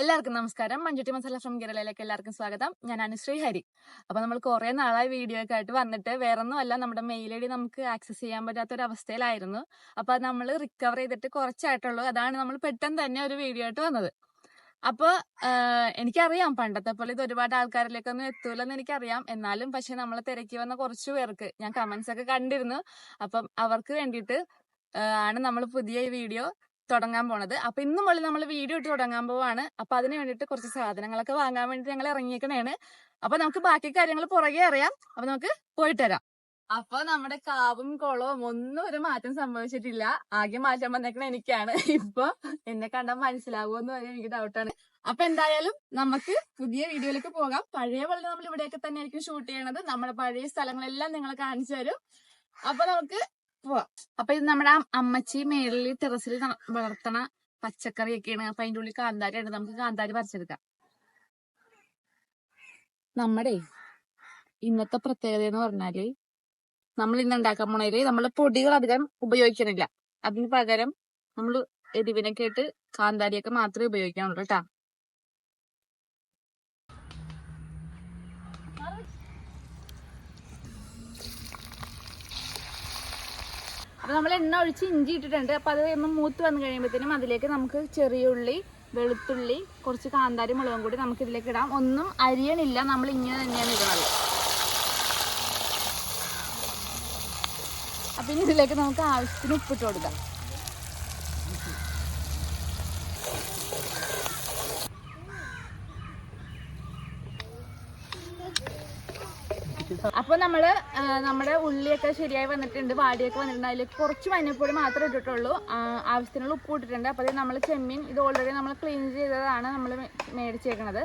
എല്ലാവർക്കും നമസ്കാരം. മഞ്ചുട്ടി മസാല ഫ്രം കേരളയിലേക്ക് എല്ലാവർക്കും സ്വാഗതം. ഞാൻ അനുശ്രീ ഹരി. അപ്പോൾ നമ്മൾ കുറേ നാളായി വീഡിയോ ഒക്കെ ആയിട്ട് വന്നിട്ട് വേറൊന്നും അല്ല നമ്മുടെ മെയിൽ ഐ ഡി നമുക്ക് ആക്സസ് ചെയ്യാൻ പറ്റാത്ത ഒരു അവസ്ഥയിലായിരുന്നു അപ്പൊ അത് നമ്മൾ റിക്കവർ ചെയ്തിട്ട് കുറച്ചായിട്ടുള്ളൂ. അതാണ് നമ്മൾ പെട്ടെന്ന് തന്നെ ഒരു വീഡിയോ ആയിട്ട് വന്നത്. അപ്പോൾ എനിക്കറിയാം പണ്ടത്തെ പോലെ ഇത് ഒരുപാട് ആൾക്കാരിലേക്കൊന്നും എത്തൂലെന്ന് എനിക്കറിയാം. എന്നാലും പക്ഷെ നമ്മൾ തിരക്കി വന്ന കുറച്ചു പേർക്ക് ഞാൻ കമന്റ്സ് ഒക്കെ കണ്ടിരുന്നു. അപ്പം അവർക്ക് വേണ്ടിയിട്ട് ആണ് നമ്മൾ പുതിയ വീഡിയോ തുടങ്ങാൻ പോണത്. അപ്പൊ ഇന്നും മുതൽ നമ്മൾ വീഡിയോ ഇട്ട് തുടങ്ങാൻ പോവാണ്. അപ്പൊ അതിന് വേണ്ടിയിട്ട് കുറച്ച് സാധനങ്ങളൊക്കെ വാങ്ങാൻ വേണ്ടി ഞങ്ങൾ ഇറങ്ങിയേക്കണേണ്. അപ്പൊ നമുക്ക് ബാക്കി കാര്യങ്ങൾ പുറകെ അറിയാം. അപ്പൊ നമുക്ക് പോയിട്ട് വരാം. അപ്പൊ നമ്മുടെ കാവും കുളവും ഒന്നും ഒരു മാറ്റം സംഭവിച്ചിട്ടില്ല. ആകെ മാറ്റം വന്നേക്കണ എനിക്കാണ്. ഇപ്പൊ എന്നെ കണ്ടാൽ മനസ്സിലാവുമെന്ന് വരെ എനിക്ക് ഡൗട്ടാണ് അപ്പൊ എന്തായാലും നമുക്ക് പുതിയ വീഡിയോയിലേക്ക് പോകാം. പഴയ പോലെ നമ്മൾ ഇവിടെയൊക്കെ തന്നെ ആയിരിക്കും ഷൂട്ട് ചെയ്യണത്. നമ്മുടെ പഴയ സ്ഥലങ്ങളെല്ലാം നിങ്ങൾ കാണിച്ചു തരും. അപ്പൊ നമുക്ക് അപ്പൊ ഇത് നമ്മുടെ അമ്മച്ചി മേളിൽ ടെറസിൽ വളർത്തണ പച്ചക്കറിയൊക്കെയാണ്. അപ്പൊ അതിന്റെ ഉള്ളിൽ കാന്താരി ഉണ്ട് നമുക്ക് കാന്താരി പറിച്ചെടുക്കാം. നമ്മുടെ ഇന്നത്തെ പ്രത്യേകത എന്ന് പറഞ്ഞാൽ നമ്മൾ ഇന്ന് ഉണ്ടാക്കാൻ പോണേൽ നമ്മൾ പൊടികൾ അധികം ഉപയോഗിക്കണില്ല. അതിന് പകരം നമ്മൾ എരിവിനൊക്കെ ആയിട്ട് കാന്താരിയൊക്കെ മാത്രമേ ഉപയോഗിക്കാനുള്ളൂ കേട്ടാ. അപ്പൊ നമ്മൾ എണ്ണ ഒഴിച്ച് ഇഞ്ചി ഇട്ടിട്ടുണ്ട്. അപ്പൊ അത് ഒന്ന് മൂത്ത് വന്ന് കഴിയുമ്പോഴത്തേനും അതിലേക്ക് നമുക്ക് ചെറിയ ഉള്ളി വെളുത്തുള്ളി കുറച്ച് കാന്താരി മുളകും കൂടി നമുക്ക് ഇതിലേക്ക് ഇടാം. ഒന്നും അരിയണില്ല. നമ്മൾ ഇങ്ങനെ തന്നെയാണ് ഇടുന്നത്. അപ്പൊ ഇനി ഇതിലേക്ക് നമുക്ക് ആവശ്യത്തിന് ഉപ്പിട്ട് കൊടുക്കാം. അപ്പൊ നമ്മൾ നമ്മുടെ ഉള്ളിയൊക്കെ ശരിയായി വന്നിട്ടുണ്ട് വാടിയൊക്കെ വന്നിട്ടുണ്ട്. അതിലേക്ക് കുറച്ച് മഞ്ഞൾപ്പൊടി മാത്രമേ ഇട്ടിട്ടുള്ളൂ. ആവശ്യത്തിനുള്ള ഉപ്പ് ഇട്ടിട്ടുണ്ട്. അപ്പൊ നമ്മൾ ചെമ്മീൻ ഇത് ഓൾറെഡി നമ്മൾ ക്ലീൻ ചെയ്തതാണ് നമ്മൾ മേടിച്ചേക്കണത്.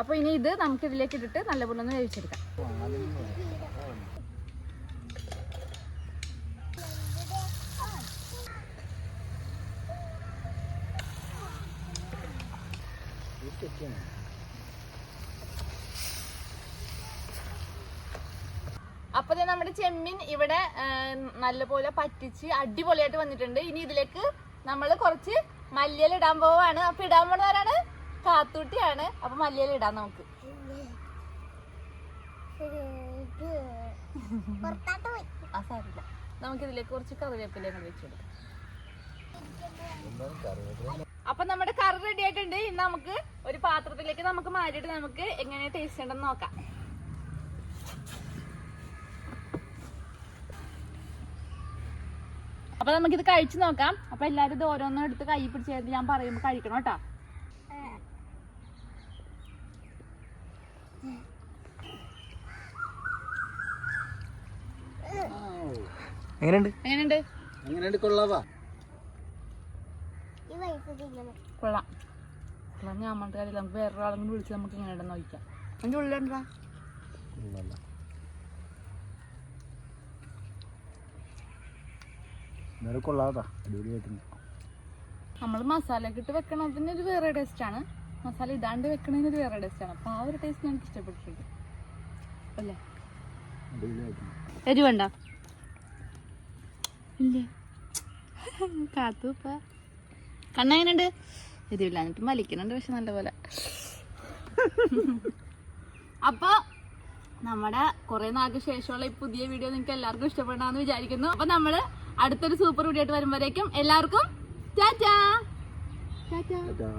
അപ്പൊ ഇനി ഇത് നമുക്ക് ഇതിലേക്ക് ഇട്ടിട്ട് നല്ലപോലെ ഒന്ന് വേവിച്ചെടുക്കാം. അപ്പൊ നമ്മുടെ ചെമ്മീൻ ഇവിടെ നല്ലപോലെ പറ്റിച്ച് അടിപൊളിയായിട്ട് വന്നിട്ടുണ്ട്. ഇനി ഇതിലേക്ക് നമ്മൾ കുറച്ച് മല്ലിയില ഇടാൻ പോവാണ്. അപ്പൊ ഇടാൻ പോണവരാണ് കാത്തൂട്ടിയാണ്. അപ്പൊ മല്ലിയില ഇടാം നമുക്ക്. നമുക്ക് ഇതിലേക്ക് കുറച്ച് കറിവേപ്പില വെച്ച് അപ്പൊ നമ്മുടെ കറി റെഡി ആയിട്ടുണ്ട്. ഇന്ന് നമുക്ക് ഒരു പാത്രത്തിലേക്ക് നമുക്ക് മാറ്റിയിട്ട് നമുക്ക് എങ്ങനെ ടേസ്റ്റ് ഉണ്ടെന്ന് നോക്കാം. അപ്പൊ നമുക്കിത് കഴിച്ചു നോക്കാം. അപ്പൊ എല്ലാരും ഇത് ഓരോന്നും എടുത്ത് കൈ പിടിച്ച് ഞാൻ പറയുമ്പോ കഴിക്കണം കേട്ടോ. എങ്ങനെയുണ്ട്? എങ്ങനെയുണ്ട്? എങ്ങനെയുണ്ട് കൊള്ളാവാ? കൊള്ളാം. കൊള്ളാം. ഞാൻ പറഞ്ഞിട്ട് കാര്യമില്ല. നമുക്ക് വേറൊരാളും കൂടി വിളിച്ച് നമുക്ക് ഇങ്ങനെ ഇടുന്ന നോക്കാം. അതിന്റെ ഉള്ളിലുണ്ടാ എന്നാലും കൊള്ളാവാ അടിപൊളിയായിട്ടുണ്ട്. നമ്മൾ മസാലയൊക്കെ ഇട്ട് വെക്കണതിന് ഒരു വേറെ ടേസ്റ്റ് ആണ്. മസാല ഇടാണ്ട് വെക്കണതിന് ഒരു വേറെ ടേസ്റ്റ് ആണ്. അപ്പൊ ആ ഒരു ടേസ്റ്റ് ഞങ്ങൾക്ക് ഇഷ്ടപ്പെട്ടിട്ടുണ്ട്. അല്ലേ? എരിവുണ്ടോ ഇല്ലേ? കാത്തു ഇപ്പ കണ്ണ എങ്ങനെയുണ്ട്? എരിവില്ലാഞ്ഞിട്ട് വലിക്കുന്നുണ്ട് പക്ഷെ നല്ലപോലെ. അപ്പൊ നമ്മുടെ കുറെ നാൾക്ക് ശേഷമുള്ള ഈ പുതിയ വീഡിയോ നിങ്ങൾക്ക് എല്ലാവർക്കും ഇഷ്ടപ്പെടാന്ന് വിചാരിക്കുന്നു. അപ്പൊ നമ്മൾ അടുത്തൊരു സൂപ്പർ വീഡിയോ ആയിട്ട് വരുമ്പോഴേക്കും എല്ലാവർക്കും ടാറ്റാ. ടാറ്റാ.